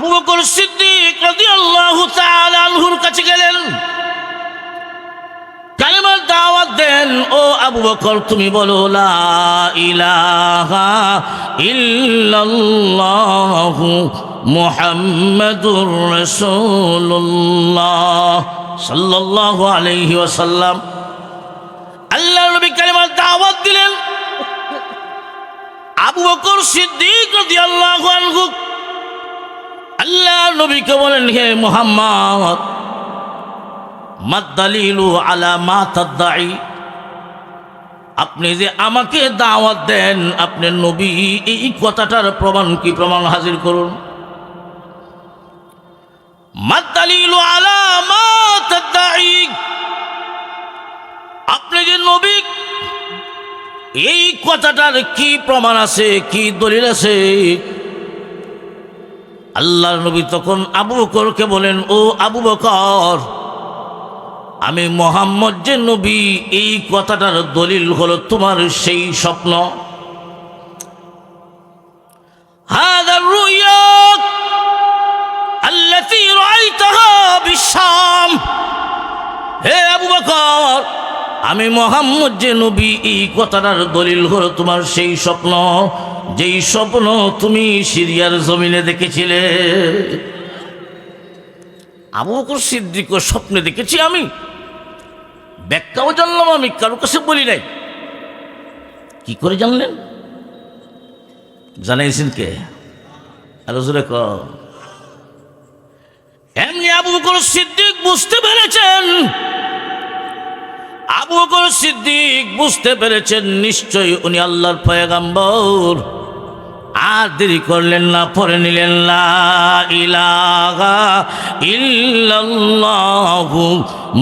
আবু বকর সিদ্দিক আনহুর কাছে গেলেন। কালেমার দাওয়াত দেন, ও আবু বকর, তুমি বলো ইলাহা ইল্লাল্লাহু মুহাম্মাদুর রাসূলুল্লাহ সাল্লাল্লাহু আলাইহি ওয়াসাল্লাম। আল্লাহ নবী কালেমার দাওয়াত দিলেন। আবু বকর সিদ্দিক রাদিয়াল্লাহু আনহু আল্লাহ নবীকে বলেন, হে মুহাম্মদ, মাদ্দালিলু আলা মা আপনি যে আমাকে দাওয়াত দেন, আপনি নবী, এই কথাটার প্রমাণ কি প্রমাণ হাজির করুন? মাদ্দালিলু আলা মা আপনি যে নবী, এই কথাটার কি প্রমাণ আছে, কি দলিল আছে? আল্লাহর নবী তখন আবু বকরকে বলেন, ও আবু বকর, আমি মোহাম্মদ যে নবী, এই কথাটার দলিল হলো তোমার সেই স্বপ্ন। হে আবু আমি মোহাম্মদ যে নবী, এই কথাটার দলিল হলো তোমার সেই স্বপ্ন। যেই স্বপ্ন তুমি সিরিয়ার জমিনে দেখেছিলে, আবু বকর সিদ্দিক স্বপ্নে দেখেছি আমি। ব্যাখ্যাও জানলাম আমি, কারও কাছে বলি নাই। কি করে জানলেন? জানাইছেন কে? হুজুরে ক এমনি আবু বকর সিদ্দিক বুঝতে পেরেছেন আবু বকর সিদ্দিক বুঝতে পেরেছেন নিশ্চয়ই উনি আল্লাহর পয়গাম্বর। আর দেরি করলেন না পরে নিলেন ইল্লাল্লাহু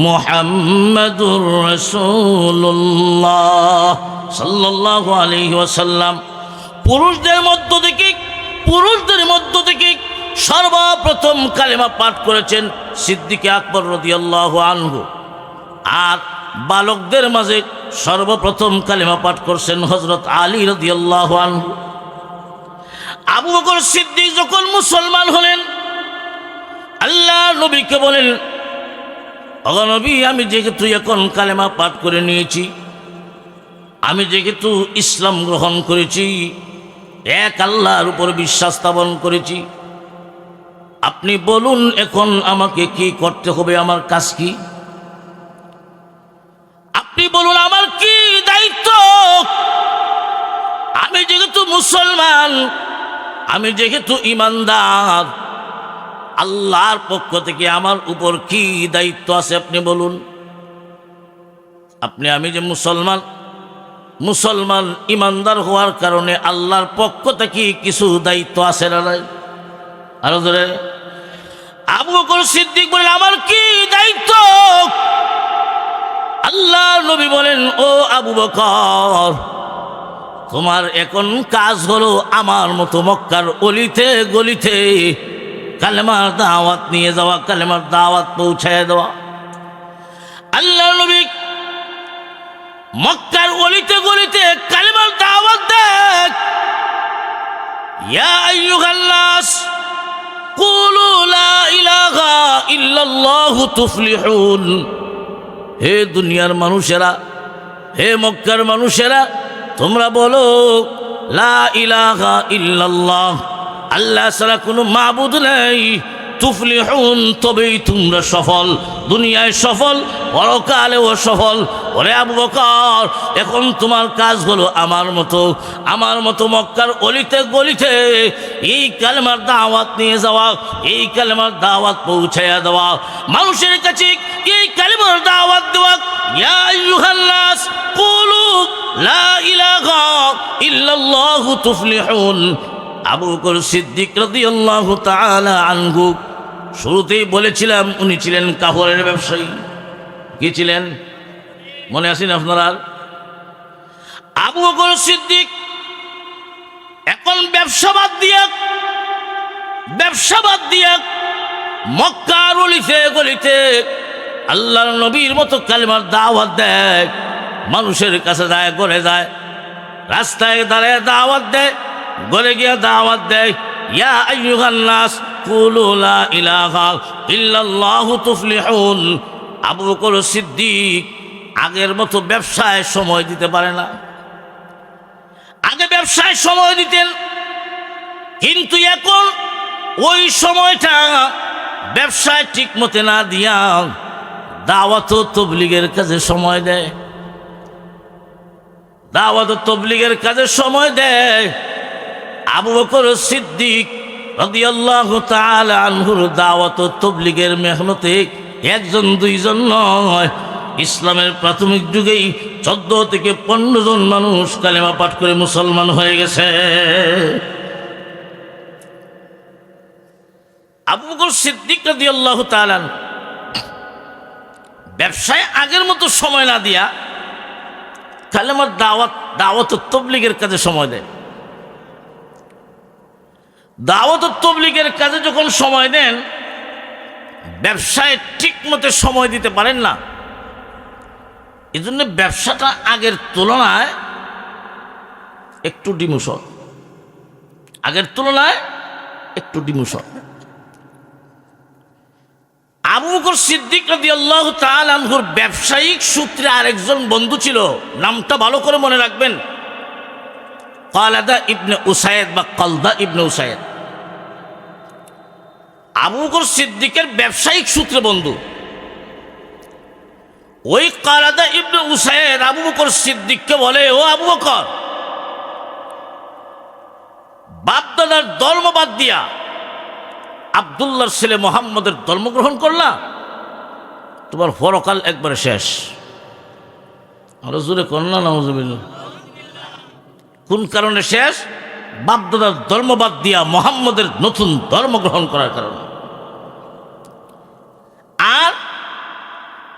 মুহাম্মাদুর পুরুষদের মধ্য থেকে, পুরুষদের মধ্য থেকে সর্বপ্রথম কালেমা পাঠ করেছেন সিদ্দিকে আকবর রাদিয়াল্লাহু আনহু। আর বালকদের মাঝে সর্বপ্রথম কালেমা পাঠ করছেন হজরত আলী রাদিয়াল্লাহু আবু বকর সিদ্দিক যখন মুসলমান হলেন, আল্লাহ নবীকে বলেন অগনবী আমি যেহেতু এখন কালেমা পাঠ করে নিয়েছি, আমি যেহেতু ইসলাম গ্রহণ করেছি, এক আল্লাহর উপর বিশ্বাস স্থাপন করেছি, আপনি বলুন এখন আমাকে কি করতে হবে? আমার কাজ কি? আপনি বলুন, আমার কি দায়িত্ব? আমি যেহেতু মুসলমান, আমি যেহেতু ইমানদার, আল্লাহর পক্ষ থেকে আমার উপর কি দায়িত্ব আছে আপনি বলুন? আপনি, আমি যে মুসলমান মুসলমান ইমানদার হওয়ার কারণে আল্লাহর পক্ষ থেকে কিছু দায়িত্ব আছে আরও ধরে আবু সিদ্দিক বলেন, আমার কি দায়িত্ব? আল্লাহ নবী বলেন, ও আবু বকর, তোমার এখন কাজ হলো আমার মতো মক্কার অলিতে গলিতে কালেমার দাওয়াত নিয়ে যাওয়া, কালেমার দাওয়াত পৌঁছায় দেওয়া। আল্লাহ নবী মক্কার অলিতে গলিতে কালেমার দাওয়াত দেখ কুলু লা ইলাহা ইল্লাল্লাহু তুফলিহুন। হে দুনিয়ার মানুষেরা, হে মক্কার মানুষেরা, তোমরা বলো, লা ইলাহা ইল্লাল্লাহ, আল্লাহ ছাড়া কোনো মাবুদ নেই। তুফলিহুন, তবেই তোমরা সফল। দুনিয়ায় সফল, পরকালেও সফল। ওরে আবু বকর, এখন তোমার কাজ হলো আমার মতো আমার মতো মক্কার অলিতে গলিতে এই কালেমার দাওয়াত নিয়ে যাওয়া, এই কালেমার দাওয়াত পৌঁছাইয়া দেওয়া। মানুষের কাছে এই কালেমার দাওয়াত দেওয়া, ইয়া আইয়ুহান নাস কুলু লা ইলাহা ইল্লাল্লাহু তুফলিহুন। আবু বকর সিদ্দিক রাদিয়াল্লাহু তাআলা আনহু শুরুতেই বলেছিলাম, উনি ছিলেন কাপড়ের ব্যবসায়ী। কি ছিলেন? মনে আছেন আপনারা আবু বকর সিদ্দিক এখন ব্যবসাবাদ দিয়ে, ব্যবসা বাদ দিয়ে মক্কার অলিতে গলিতে আল্লাহর নবীর মতো কালিমার দাওয়াত দেয়, মানুষের কাছে যায়, গড়ে যায়। রাস্তায় দাঁড়ায় দাওয়াত দেয়, গড়ে গিয়ে দাওয়াত দেয়। ইয়া আইয়ুহান নাস কুলু লা ইলাহা ইল্লাল্লাহু আবু বকর সিদ্দিক আগের মতো ব্যবসায় সময় দিতে পারে না। আগে ব্যবসায় সময় দিতেন। কিন্তু এখন ওই সময়টা ব্যবসায় ঠিক মতে না দিয়া দাওয়াত তবলিগের কাজে সময় দেয়। দাওয়াত তবলিগের কাজে সময় দেয়। আবু বকর সিদ্দিক রাদিয়াল্লাহু তাআলা আনহুর দাওয়াত তবলিগের মেহনতে একজন, দুইজন নয়। ইসলামের প্রাথমিক যুগেই চোদ্দ থেকে পনেরো জন মানুষ কালেমা পাঠ করে মুসলমান হয়ে গেছে। আবু বকর সিদ্দিক রাদিয়াল্লাহু তাআলা আনহু ব্যবসায় আগের মতো সময় না দিয়া কালেমার দাওয়াত দাওয়াত তবলিগের কাজে সময় দেয়। দাওয়াত তবলিগের কাজে যখন সময় দেন, ব্যবসায় ঠিক মতো সময় দিতে পারেন না। এই জন্য ব্যবসাটা আগের তুলনায় একটু ডিমুস আগের তুলনায় একটু ডিমুস আবু বকর সিদ্দিক ব্যবসায়িক সূত্রে আরেকজন বন্ধু ছিল। নামটা ভালো করে মনে রাখবেন। কালাদা ইবনে উসায়েদ বা কলদা ইবনে উসায়েদ। আবু সিদ্দিকের ব্যবসায়িক সূত্রে বন্ধু, ওই কালাদা ইবনে উসায়েদ আবু বকর সিদ্দিককে বলে, ও আবু বকর, বাপদাদার ধর্ম বাদ দিয়া আবদুল্লার ছেলে মোহাম্মদের ধর্মগ্রহণ করলা? তোমার ফরকাল একবারে শেষ। আরও জোরে করলা নাউজুবিল্লাহ। কোন কারণে শেষ? বাপদাদার ধর্মবাদ দিয়া মোহাম্মদের নতুন ধর্ম গ্রহণ করার কারণে। আর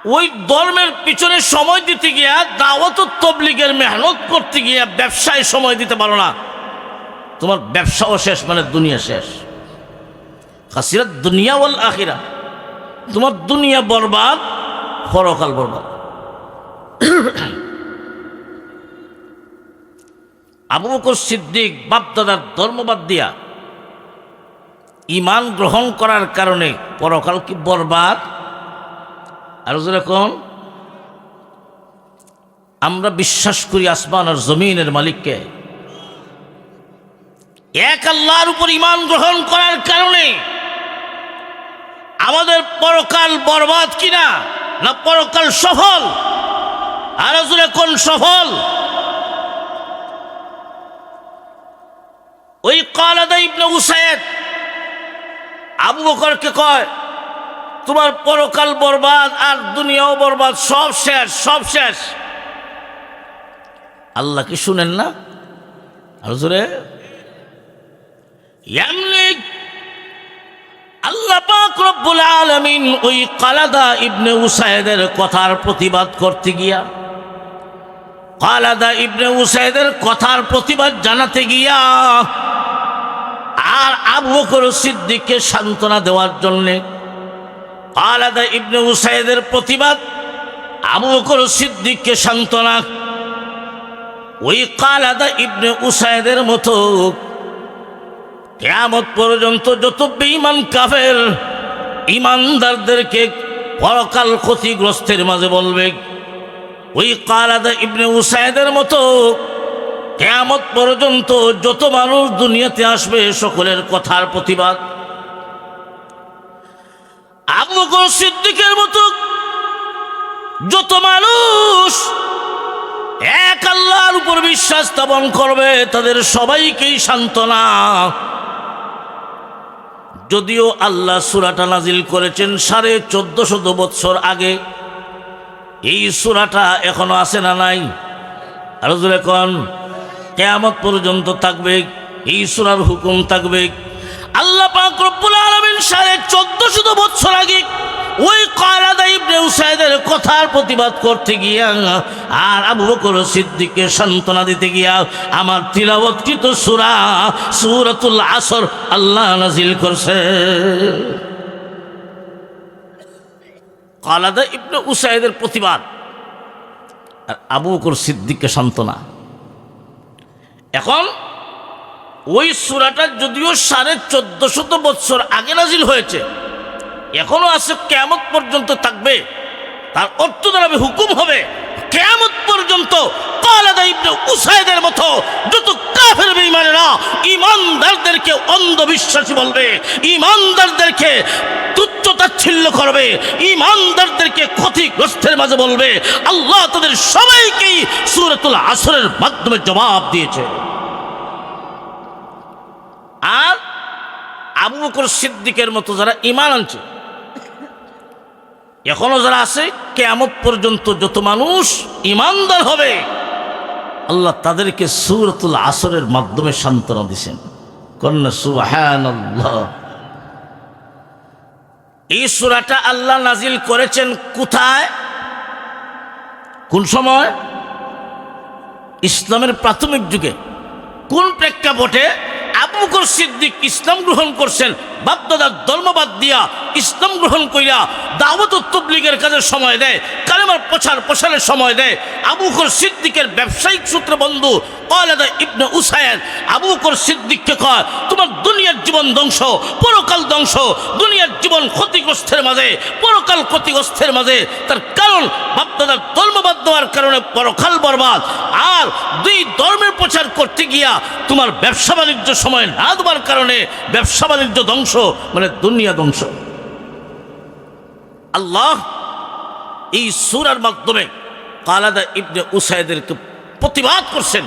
ওই ধর্মের পিছনে সময় দিতে গিয়া, দাওয়াত তবলিগের মেহনত করতে গিয়া ব্যবসায় সময় দিতে পারো না। তোমার ব্যবসাও শেষ মানে দুনিয়া শেষ। খাসিরাত দুনিয়া ওয়াল আখিরা। তোমার দুনিয়া বরবাদ, পরকাল বরবাদ। আবু বকর সিদ্দিক বাপদাদার ধর্মবাদ দিয়া ইমান গ্রহণ করার কারণে পরকাল কি বরবাদ? আর যেরকম আমরা বিশ্বাস করি আসমান আর জমিনের মালিককে। এক আল্লাহর উপর ইমান গ্রহণ করার কারণে আমাদের পরকাল বরবাদ কিনা না পরকাল সফল? আর কোন সফল? ওই কালাদা ইবনে উসাইদ। আবু বকরকে কয়, তোমার পরকাল বরবাদ আর দুনিয়াও বরবাদ, সব শেষ সব শেষ। আল্লাহ কি শুনেন না? আর জোরে। আল্লাহ পাক রব্বুল আলামিন ওই কালাদা ইবনে উসাইদের কথার প্রতিবাদ করতে গিয়া কালাদা ইবনে উসাইদের কথার প্রতিবাদ জানাতে গিয়া আর আবু বকর সিদ্দিককে সান্ত্বনা দেওয়ার জন্যে কালাদা ইবনে উসাইদের প্রতিবাদ আবু বকর সিদ্দিককে সান্ত্বনা। ওই কালাদা ইবনে উসাইদের মতো কেয়ামত পর্যন্ত যত বেঈমান কাফের ইমানদারদেরকে পরকাল ক্ষতিগ্রস্তের মাঝে বলবে ওই কালাদা ইবনে উসাইদের মতো কেয়ামত পর্যন্ত যত মানুষ দুনিয়াতে আসবে সকলের কথার প্রতিবাদ। আবু বকর সিদ্দিকের মতো যত মানুষ এক আল্লাহর উপর বিশ্বাস স্থাপন করবে, তাদের সবাইকেই সান্ত্বনা। যদিও আল্লাহ সুরাটা নাজিল করেছেন সাড়ে চোদ্দ শত বৎসর আগে এই সুরাটা এখনও আছে না নাই? আরও জোরে কন? কেয়ামত পর্যন্ত থাকবে, এই সুরার হুকুম থাকবে। আল্লাহ পাক রব্বুল আলামিন সাড়ে চোদ্দ শত বৎসর আগে ওই কালাদা ইবনে কথার প্রতিবাদ করতে গিয়া আর আবু বকর সিদ্দিককে সান্ত্বনা দিতে গিয়া আমার তিলাবৎকৃত সূরা সূরাতুল আসর আল্লাহ নাজিল করছে। কালাদা ইবনে উসাইদের প্রতিবাদ। আর আবু বকর সিদ্দিককে সান্ত্বনা। এখন ওই সুরাটা যদিও সাড়ে চোদ্দ শত বৎসর আগে নাজিল হয়েছে, এখনও আছে কেমত পর্যন্ত থাকবে। তার অর্থ দাঁড়াবে হুকুম হবে কেমত পর্যন্ত কালাদা ইবনে উসাইদের মতো যত কাফের বেঈমানেরা ইমানদারদেরকে অন্ধবিশ্বাসী বলবে ইমানদারদেরকে তুচ্ছ করবে ইমানদারদেরকে ক্ষতিগ্রস্তের মাঝে বলবে, আল্লাহ তাদের সবাইকেই সুরতুল আসরের মাধ্যমে জবাব দিয়েছে। আর আবু সিদ্দিকের মতো যারা ইমান আনছে, এখনও যারা আছে কেমত পর্যন্ত যত মানুষ ইমানদার হবে, আল্লাহ তাদেরকে সুরতুল আসরের মাধ্যমে সান্ত্বনা দিছেন কন্যা সুহান এই সুরাটা আল্লাহ নাজিল করেছেন কোথায়? কোন সময়? ইসলামের প্রাথমিক যুগে। কোন প্রেক্ষাপটে? আবু সিদ্দিক ইসলাম গ্রহণ করছেন। বাপদাদার ধর্মবাদ দিয়া ইসলাম গ্রহণ কইরা দাওয়াত তবলিগের কাজের সময় দেয়, কালেমার প্রচার প্রসারের সময় দেয়। আবু সিদ্দিকের ব্যবসায়িক সূত্র বন্ধু আলাদা ইবনে উসায়ের আবু সিদ্দিককে কয়, তোমার দুনিয়ার জীবন ধ্বংস, পরকাল ধ্বংস। দুনিয়ার জীবন ক্ষতিগ্রস্তের মাঝে, পরকাল ক্ষতিগ্রস্তের মাঝে। তার কারণ বাপদাদার ধর্মবাদ দেওয়ার কারণে পরকাল বরবাদ। আর দুই ধর্মের প্রচার করতে গিয়া তোমার ব্যবসা বাণিজ্য সময় না দেওয়ার কারণে ব্যবসা বাণিজ্য ধ্বংস মানে দুনিয়া ধ্বংস আল্লাহ এই সুরার মাধ্যমে কালাদা ইবনে উসাইদেরকে প্রতিবাদ করছেন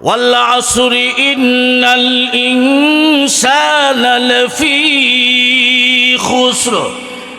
والعصر إن الإنسان لفي خسر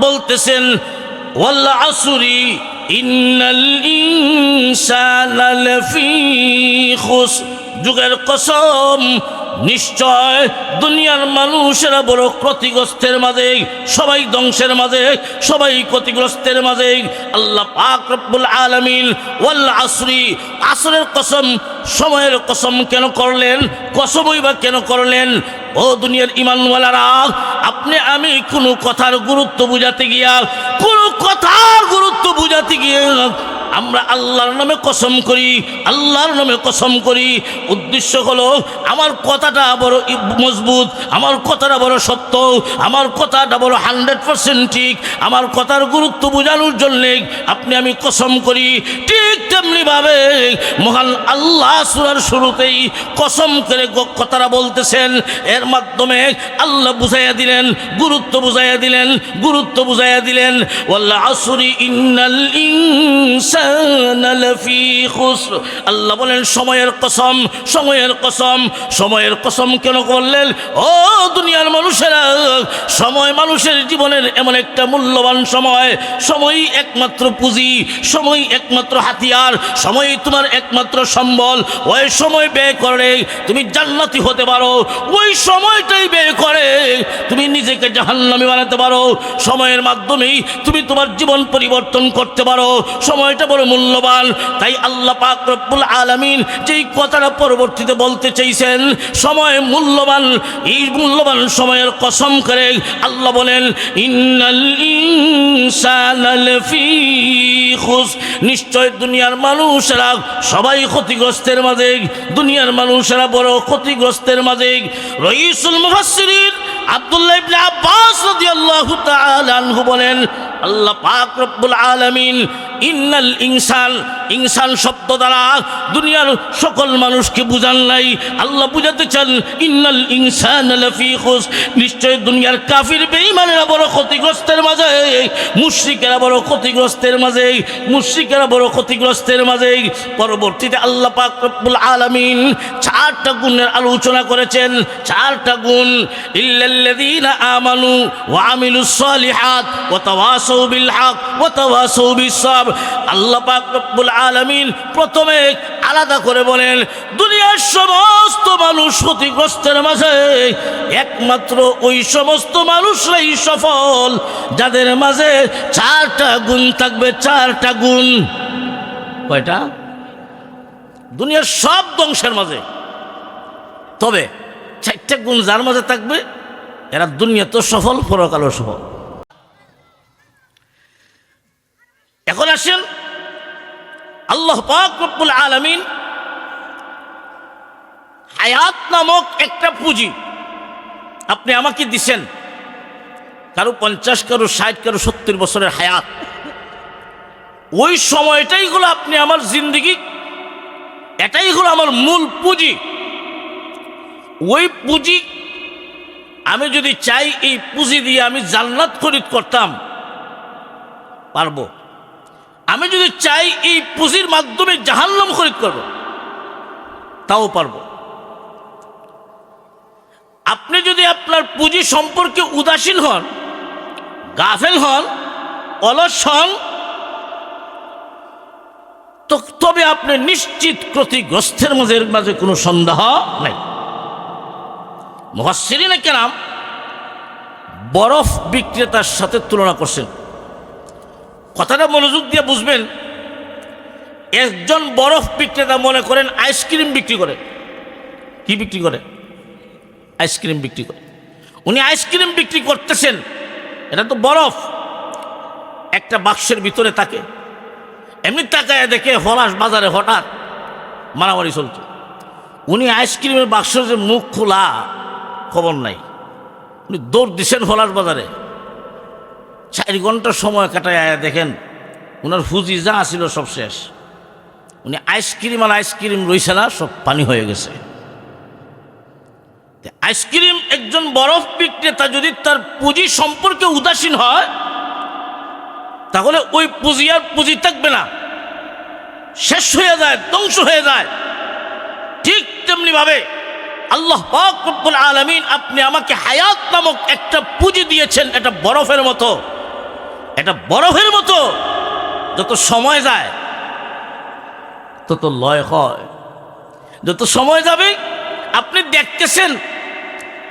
বলতেছেন ওয়াল আসরি ইন্নাল ইনসানা লাফি খুস যুগের কসম নিশ্চয় দুনিয়ার মানুষেরা বড় ক্ষতিগ্রস্তের মাঝে, সবাই ধ্বংসের মাঝে, সবাই ক্ষতিগ্রস্তের মাঝে। আল্লাহ পাক রব্বুল আলামিন ওয়াল আসরি, আসরের কসম, সময়ের কসম কেন করলেন, কসমই বা কেন করলেন? ও দুনিয়ার ইমানওয়ালারা, আপনি আমি কোনো কথার গুরুত্ব বুঝাতে গিয়া কোনো কথার আমরা আল্লাহর নামে কসম করি, আল্লাহর নামে কসম করি। উদ্দেশ্য হলো, আমার কথাটা বড় মজবুত, আমার কথাটা বড় সত্য, আমার কথাটা বড় হান্ড্রেড পার্সেন্ট ঠিক, আমার কথার গুরুত্ব বোঝানোর জন্যে আপনি আমি কসম করি। ঠিক তেমনিভাবে মহান আল্লাহ সুরার শুরুতেই কসম করে কথাটা বলতেছেন। এর মাধ্যমে আল্লাহ বুঝাইয়া দিলেন, গুরুত্ব বুঝাইয়া দিলেন, গুরুত্ব বুঝাইয়া দিলেন। ওয়াল্লাহ আসরি ইন্নাল খুসর আল্লাহ বলেন, সময়ের কসম সময়ের কসম সময়ের কসম কেন করলেন? ও দুনিয়ার মানুষেরা, সময় মানুষের জীবনের এমন একটা মূল্যবান সময়। সময় একমাত্র পুঁজি, সময় একমাত্র হাতিয়ার, সময় তোমার একমাত্র সম্বল। ওই সময় ব্যয় করে, তুমি জান্নাতি হতে পারো। ওই সময়টাই ব্যয় করে, তুমি নিজেকে জাহান্নামি বানাতে পারো। সময়ের মাধ্যমেই তুমি তোমার জীবন পরিবর্তন করতে পারো। সময়টা বড় মূল্যবান। তাই আল্লাহ পাক রব্বুল আলামিন যেই কথাটা পরবর্তীতে বলতে চাইছেন, সময় মূল্যবান, এই মূল্যবান সময়ের কসম করে আল্লাহ বলেন নিশ্চয় দুনিয়ার মানুষেরা সবাই ক্ষতিগ্রস্তের মাঝে দুনিয়ার মানুষেরা বড় ক্ষতিগ্রস্তের মাঝে রইসুল মুফাসসিরিন আব্দুল্লাহ আব্বাস বলেন, আল্লাহ পাক রব্বুল আলামিন ইন্নাল ইনসান ইনসান শব্দ দ্বারা দুনিয়ার সকল মানুষকে বুঝান নাই। আল্লাহ বুঝাতে চান, ইন্নাল ইনসান নিশ্চয় দুনিয়ার কাফির বেঈমানেরা বড় ক্ষতিগ্রস্তের মাঝে, মুশরিকেরা বড় ক্ষতিগ্রস্তের মাঝে, মুশরিকেরা বড় ক্ষতিগ্রস্তের মাঝে। পরবর্তীতে আল্লাহ পাক রব্বুল আলামিন চারটা গুণের আলোচনা করেছেন। চারটা গুণ, ইল্লাল্লাযীনা আমানু ওয়া আমিলুস সালিহাত ওয়া তাওয়াসাউ বিল হক ওয়া তাওয়াসাউ বিস সাবর আল্লাহ পাক রব্বুল আলমিন প্রথমে আলাদা করে বলেন, দুনিয়ার সমস্ত মানুষ ক্ষতিগ্রস্তের মাঝে একমাত্র ওই সমস্ত মানুষরাই সফল। যাদের মাঝে চারটা গুণ থাকবে, চারটা গুণ। কয়টা? দুনিয়ার সব ধ্বংসের মাঝে। তবে চারটা গুণ যার মাঝে থাকবে, এরা দুনিয়া তো সফল, পরকালও সফল। এখন আসেন আল্লাহ পাক রব্বুল আলামিন হায়াত নামক একটা পুঁজি আপনি আমাকে দিছেন। কারও পঞ্চাশ, কারও ষাট, কারও সত্তর বছরের হায়াত। ওই সময়টাই হলো আপনি আমার জিন্দগি। এটাই হলো আমার মূল পুঁজি। ওই পুঁজি আমি যদি চাই, এই পুঁজি দিয়ে আমি জান্নাত খরিদ করতাম, পারব। আমি যদি চাই এই পুঁজির মাধ্যমে জাহান্নাম খরিদ করব, তাও পারব। আপনি যদি আপনার পুঁজি সম্পর্কে উদাসীন হন, গাফেল হন, অলস হন তবে আপনি নিশ্চিত ক্ষতিগ্রস্তের মাঝে মাঝে কোনো সন্দেহ নাই। মহাসিরিনে কেরাম বরফ বিক্রেতার সাথে তুলনা করছেন। কথাটা মনোযোগ দিয়ে বুঝবেন। একজন বরফ বিক্রেতা মনে করেন আইসক্রিম বিক্রি করে। কি বিক্রি করে? আইসক্রিম বিক্রি করে। উনি আইসক্রিম বিক্রি করতেছেন। এটা তো বরফ। একটা বাক্সের ভিতরে থাকে। এমনি তাকায় দেখে হলাস বাজারে হঠাৎ মারামারি চলছে। উনি আইসক্রিমের বাক্সের যে মুখ খোলা, খবর নাই। উনি দৌড় দিছেন হলাস বাজারে। চার ঘণ্টা সময় কাটায় আয়া দেখেন ওনার ফুজি যা ছিল সব শেষ। উনি আইসক্রিম আর আইসক্রিম রইছে না, সব পানি হয়ে গেছে। আইসক্রিম একজন বরফ বিক্রেতা যদি তার পুঁজি সম্পর্কে উদাসীন হয়, তাহলে ওই পুঁজি আর পুঁজি থাকবে না। শেষ হয়ে যায়, ধ্বংস হয়ে যায়। ঠিক তেমনি ভাবে আল্লাহ আলামিন আপনি আমাকে হায়াত নামক একটা পুঁজি দিয়েছেন এটা বরফের মতো। এটা বরফের মতো। যত সময় যায়, তত লয় হয়। যত সময় যাবে, আপনি দেখতেছেন,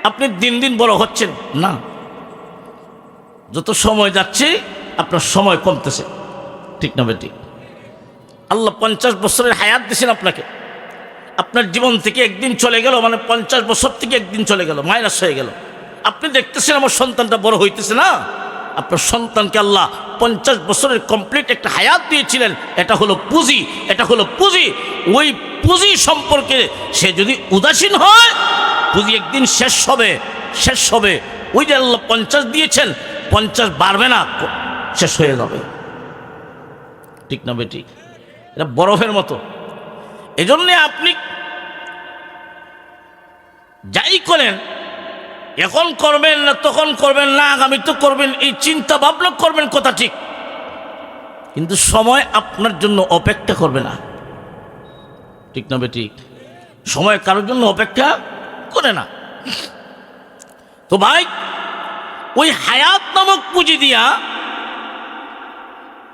আপনি দিন দিন বড় হচ্ছেন। না। যত সময় যাচ্ছে, আপনার সময় কমতেছে। ঠিক না বেটি? আল্লাহ পঞ্চাশ বছরের হায়াত দিয়েছেন আপনাকে। আপনার জীবন থেকে একদিন চলে গেল মানে পঞ্চাশ বছর থেকে একদিন চলে গেল, মাইনাস হয়ে গেল। আপনি দেখতেছেন আমার সন্তানটা বড় হইতেছে না? আপনার সন্তানকে আল্লাহ পঞ্চাশ বছরের কমপ্লিট একটা হায়াত দিয়েছিলেন, এটা হলো পুঁজি, এটা হলো পুঁজি। ওই পুঁজি সম্পর্কে সে যদি উদাসীন হয়, পুঁজি একদিন শেষ হবে শেষ হবে। ওই যে আল্লাহ পঞ্চাশ দিয়েছেন, পঞ্চাশ বাড়বে না, শেষ হয়ে যাবে। ঠিক না বেটি? এটা বরফের মতো। এজন্যে আপনি যাই করেন এখন করবেন না, তখন করবেন না, আগামী তো করবেন, এই চিন্তা ভাবনা করবেন, কথা ঠিক। কিন্তু সময় আপনার জন্য অপেক্ষা করবে না। ঠিক না বেটি সময় কারোর জন্য অপেক্ষা করে না। তো ভাই, ওই হায়াত নামক পুঁজি দিয়া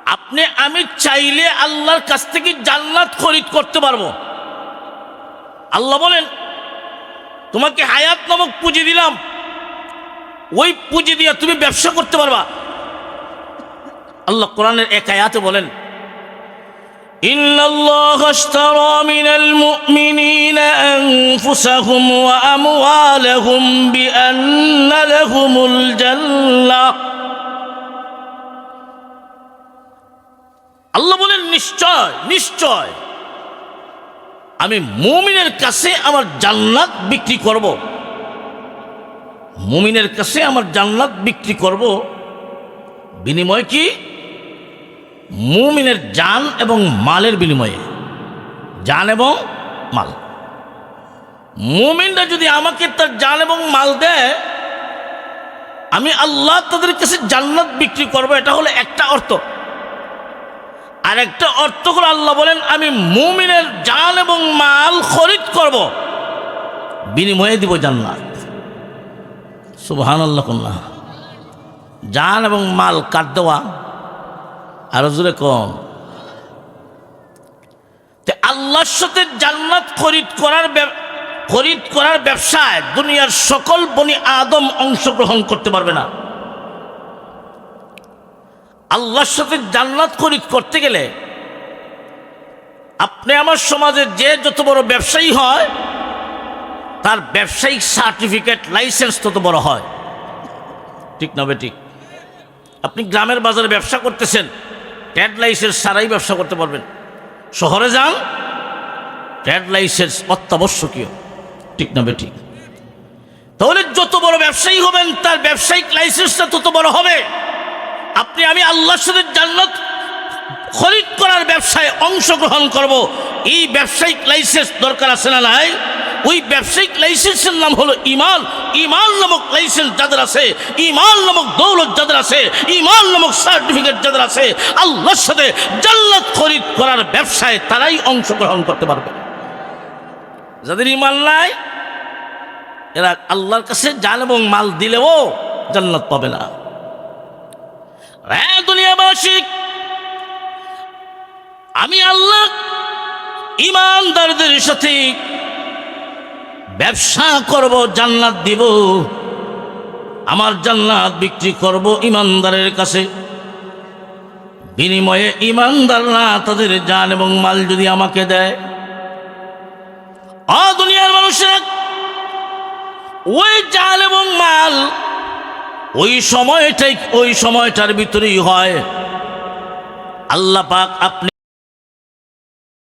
আপনি, আমি চাইলে আল্লাহর কাছ থেকে জান্নাত খরিদ করতে পারব। আল্লাহ বলেন তোমাকে হায়াত নামক পুঁজি দিলাম ওই পুঁজি দিয়ে তুমি ব্যবসা করতে পারবা আল্লাহ কোরআনের এক আয়াতে বলেন إن الله اشترى من المؤمنين أنفسهم وأموالهم بأن لهم الجنة আল্লাহ বলেন নিশ্চয় নিশ্চয় আমি মুমিনের কাছে আমার জান্নাত বিক্রি করব। মুমিনের কাছে আমার জান্নাত বিক্রি করব। বিনিময় কি? মুমিনের জান এবং মালের বিনিময়ে। জান এবং মাল। মুমিনরা যদি আমাকে তার জান এবং মাল দেয়, আমি আল্লাহ তাদের কাছে জান্নাত বিক্রি করব, এটা হলো একটা অর্থ। আর একটা অর্থ করে আল্লাহ বলেন, আমি মুমিনের জান এবং মাল খরিদ করব, বিনিময়ে দিব জান্নাত। সুবহান আল্লাহ কন্যা। জান এবং মাল কাট দেওয়া? আরও জোরে কম। আল্লাহর সাথে জান্নাত খরিদ করার খরিদ করার ব্যবসায় দুনিয়ার সকল বনি আদম অংশগ্রহণ করতে পারবে না। আল্লাহর সাথে জান্নাত খরিদ করতে গেলে আপনি আমার সমাজে যে যত বড় ব্যবসায়ী হয়, তার ব্যবসায়িক সার্টিফিকেট, লাইসেন্স তত বড় হয়। ঠিক না ঠিক আপনি গ্রামের বাজারে ব্যবসা করতেছেন, ট্যাড লাইসেন্স ছাড়াই ব্যবসা করতে পারবেন। শহরে যান, ট্যাড লাইসেন্স অত্যাবশ্যকীয়। ঠিক না ঠিক তাহলে যত বড় ব্যবসায়ী হবেন, তার ব্যবসায়িক লাইসেন্সটা তত বড় হবে। আপনি, আমি আল্লাহর সাথে জান্নাত খরিদ করার ব্যবসায় অংশগ্রহণ করব। এই ব্যবসায়িক লাইসেন্স দরকার আছে না নাই? ওই ব্যবসায়িক লাইসেন্সের নাম হলো ইমান ইমান নামক লাইসেন্স যাদের আছে ইমান নামক দৌলত যাদের আছে ইমান নামক সার্টিফিকেট যাদের আছে, আল্লাহর সাথে জান্নাত খরিদ করার ব্যবসায় তারাই অংশগ্রহণ করতে পারবে। যাদের ইমান নাই, এরা আল্লাহর কাছে জান এবং মাল দিলেও জান্নাত পাবে না। হ্যাঁ দুনিয়াবাসী। আমি আল্লাহ ইমানদারদের সাথে ব্যবসা করব, জান্নাত দিব, আমার জান্নাত বিক্রি করব ইমানদারের কাছে। বিনিময়ে ইমানদাররা তাদের জান এবং মাল যদি আমাকে দেয়। অ, দুনিয়ার মানুষেরা, ওই জান এবং মাল ওই সময়টাই ওই সময়টার ভিতরেই হয়। আল্লাহ পাক আপনি